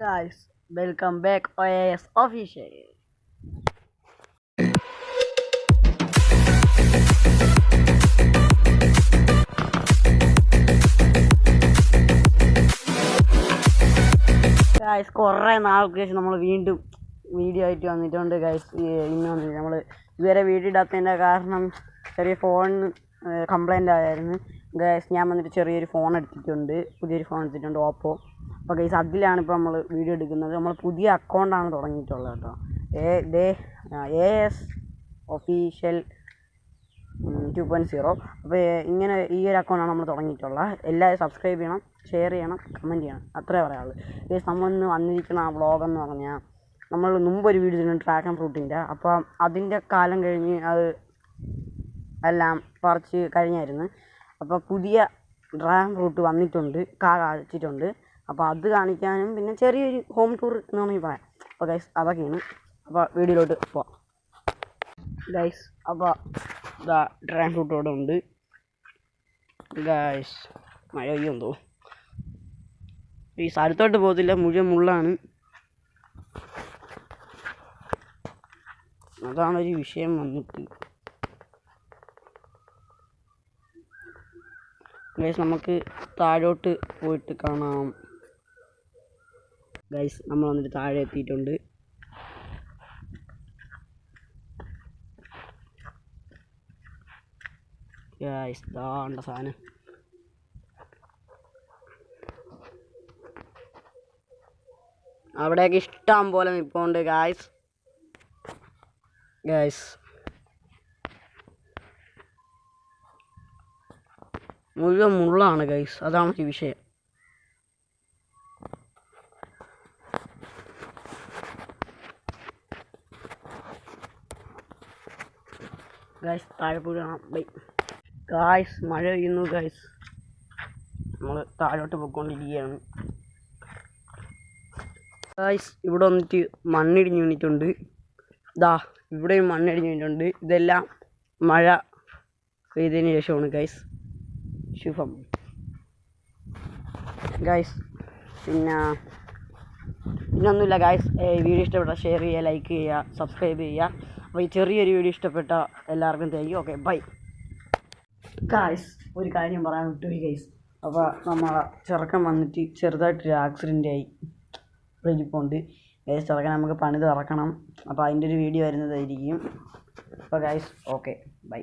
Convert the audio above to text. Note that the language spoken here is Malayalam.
guys, welcome back OAS official. Guys കുറേ നാൾക്ക് ശേഷം നമ്മൾ വീണ്ടും വീഡിയോ ആയിട്ട് വന്നിട്ടുണ്ട് ഗായ്സ് ഇന്ന് വന്നിട്ട് നമ്മൾ ഇതുവരെ വീഡിയോ ഇടാത്തതിന്റെ കാരണം ചെറിയ ഫോൺ കംപ്ലൈന്റ് ആയായിരുന്നു ഗായ്സ് ഞാൻ വന്നിട്ട് ചെറിയൊരു ഫോൺ എടുത്തിട്ടുണ്ട്. പുതിയൊരു ഫോൺ എടുത്തിട്ടുണ്ട് ഓപ്പോ. അപ്പോൾ ഗൈസ് അതിലാണ് ഇപ്പോൾ നമ്മൾ വീഡിയോ എടുക്കുന്നത്. നമ്മൾ പുതിയ അക്കൗണ്ടാണ് തുടങ്ങിയിട്ടുള്ളത് കേട്ടോ. A they A S official two point zero അപ്പോൾ ഇങ്ങനെ ഈ ഒരു അക്കൗണ്ടാണ് നമ്മൾ തുടങ്ങിയിട്ടുള്ളത്. എല്ലാവരും സബ്സ്ക്രൈബ് ചെയ്യണം ഷെയർ ചെയ്യണം കമന്റ് ചെയ്യണം. അത്രേ പറയാനുള്ളൂ. ഗൈസ് നമ്മൾ ഇന്ന് വന്നിരിക്കുന്ന ആ വ്ളോഗെന്ന് പറഞ്ഞാൽ നമ്മൾ മുമ്പ് ഒരു വീഡിയോ ചെയ്തിട്ടുണ്ട് ആൻഡ് ഫ്രൂട്ടിന്റെ അപ്പോൾ അതിന്റെ കാലം കഴിഞ്ഞ് അത് എല്ലാം പറിച്ച് കഴിഞ്ഞായിരുന്നു. അപ്പോൾ പുതിയ ഡ്രാഗൺ ഫ്രൂട്ട് വന്നിട്ടുണ്ട് കാ കാഴ്ചിട്ടുണ്ട് അപ്പോൾ അത് കാണിക്കാനും പിന്നെ ചെറിയൊരു ഹോം ടൂർ എന്ന് വേണമെങ്കിൽ പറയാം. അപ്പോൾ ഗൈസ് അതൊക്കെയാണ്. അപ്പോൾ വീഡിയോയിലോട്ട് പോവാം. ഗൈസ് അപ്പോൾ ഇതാ ഡ്രാഗൺ ഫ്രൂട്ട് അവിടെ ഉണ്ട്. ഗൈസ് മഴ പെയ്യുമെന്തോ ഈ സ്ഥലത്തോട്ട് പോകത്തില്ല മുഴുവൻ മുള്ളാണ്. അതാണ് ഒരു വിഷയം വന്നിട്ട്. നമുക്ക് താഴോട്ട് പോയിട്ട് കാണാം. ഗൈസ് നമ്മൾ വന്നിട്ട് താഴെ എത്തിയിട്ടുണ്ട്. ഗൈസ് ഇതാണ്ട സാധനം? അവിടെയൊക്കെ ഇഷ്ടം പോലെ നിൽപ്പുണ്ട് ഗായ്സ് ഗായ്സ് മുഴുവൻ മുള്ളാണ് ഗൈസ് അതാണ് ഈ വിഷയം. ഗായ്സ് താഴെ പോയി ബൈ ഗായ്സ് മഴ പെയ്യുന്നു ഗായ്സ് നമ്മൾ താഴോട്ട് പോയിക്കൊണ്ടിരിക്കുകയാണ്. ഗായ്സ് ഇവിടെ വന്നിട്ട് മണ്ണിടിഞ്ഞ് വീണിട്ടുണ്ട്. ഇതാ ഇവിടെയും മണ്ണിടിഞ്ഞ് വീണിട്ടുണ്ട്. ഇതെല്ലാം മഴ പെയ്തതിന് ശേഷമാണ് ഗൈസ് ശുഭം. ഗൈസ് പിന്നെ പിന്നൊന്നുമില്ല ഗായ്സ് വീഡിയോ ഇഷ്ടപ്പെട്ട ഷെയർ ചെയ്യുക ലൈക്ക് ചെയ്യുക സബ്സ്ക്രൈബ് ചെയ്യുക. അപ്പോൾ ഈ ചെറിയൊരു വീഡിയോ ഇഷ്ടപ്പെട്ട എല്ലാവർക്കും thank you okay bye guys ഒരു കാര്യം പറയാൻ വിട്ടുപോയി ഗൈസ് അപ്പോൾ നമ്മൾ ചെറുക്കൻ വന്നിട്ട് ചെറുതായിട്ടൊരു ആക്സിഡന്റ് ആയി. പോണ്ട് ഗൈസ് ചെറുക്കൻ നമുക്ക് പണിത് ഇറക്കണം അപ്പോൾ അതിന്റെ ഒരു വീഡിയോ വരുന്നതായിരിക്കും അപ്പോൾ ഗൈസ് ഓക്കെ ബൈ